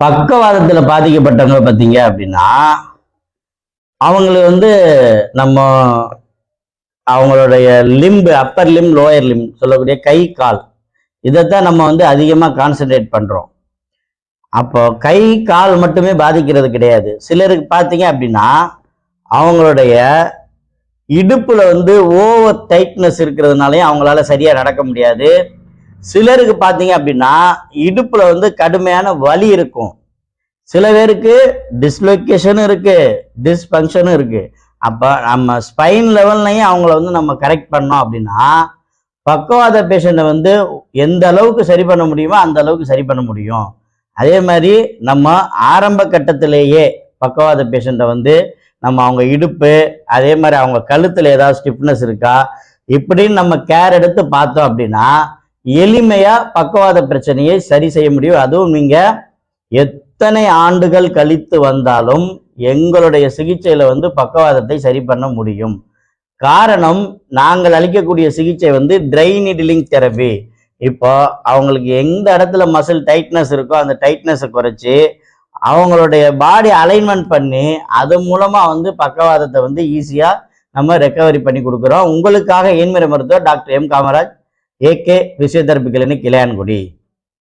பக்கவாதத்தில் பாதிக்கப்பட்டவங்க பார்த்தீங்க அப்படின்னா அவங்களுக்கு வந்து நம்ம அவங்களுடைய limb upper limb lower limb சொல்லக்கூடிய கை கால் இதைத்தான் நம்ம வந்து அதிகமாக கான்சென்ட்ரேட் பண்ணுறோம் அப்போ கை கால் மட்டுமே பாதிக்கிறது கிடையாது. சிலருக்கு பார்த்தீங்க அப்படின்னா அவங்களுடைய இடுப்பில் வந்து ஓவர் டைட்னஸ் இருக்கிறதுனாலையும் அவங்களால சரியாக நடக்க முடியாது. சிலருக்கு பார்த்தீங்க அப்படின்னா இடுப்புல வந்து கடுமையான வலி இருக்கும். சில பேருக்கு டிஸ்லொகேஷனும் இருக்கு டிஸ்ஃபங்க்ஷனும் இருக்கு. அப்போ நம்ம ஸ்பைன் லெவல்லையும் அவங்கள வந்து நம்ம கரெக்ட் பண்ணோம் அப்படின்னா பக்கவாத பேஷண்ட்டை வந்து எந்த அளவுக்கு சரி பண்ண முடியுமோ அந்த அளவுக்கு சரி பண்ண முடியும். அதே மாதிரி நம்ம ஆரம்ப கட்டத்திலேயே பக்கவாத பேஷண்ட்டை வந்து நம்ம அவங்க இடுப்பு அதே மாதிரி அவங்க கழுத்தில் ஏதாவது ஸ்டிஃப்னஸ் இருக்கா இப்படின்னு நம்ம கேர் எடுத்து பார்த்தோம் அப்படின்னா எளிமையாக பக்கவாத பிரச்சனையை சரி செய்ய முடியும். அதுவும் நீங்க எத்தனை ஆண்டுகள் கழித்து வந்தாலும் எங்களுடைய சிகிச்சையில் வந்து பக்கவாதத்தை சரி பண்ண முடியும். காரணம் நாங்கள் அளிக்கக்கூடிய சிகிச்சை வந்து ட்ரை நீடிலிங் தெரப்பி இப்போ அவங்களுக்கு எந்த இடத்துல மசில் டைட்னஸ் இருக்கோ அந்த டைட்னஸை குறைச்சி அவங்களுடைய பாடி அலைன்மெண்ட் பண்ணி அது மூலமா வந்து பக்கவாதத்தை வந்து ஈஸியா நம்ம ரெக்கவரி பண்ணி கொடுக்குறோம். உங்களுக்காக ஏன்முறை மருத்துவர் doctor M Kamaraj. AK physiotherapy clinic Ilayangudi.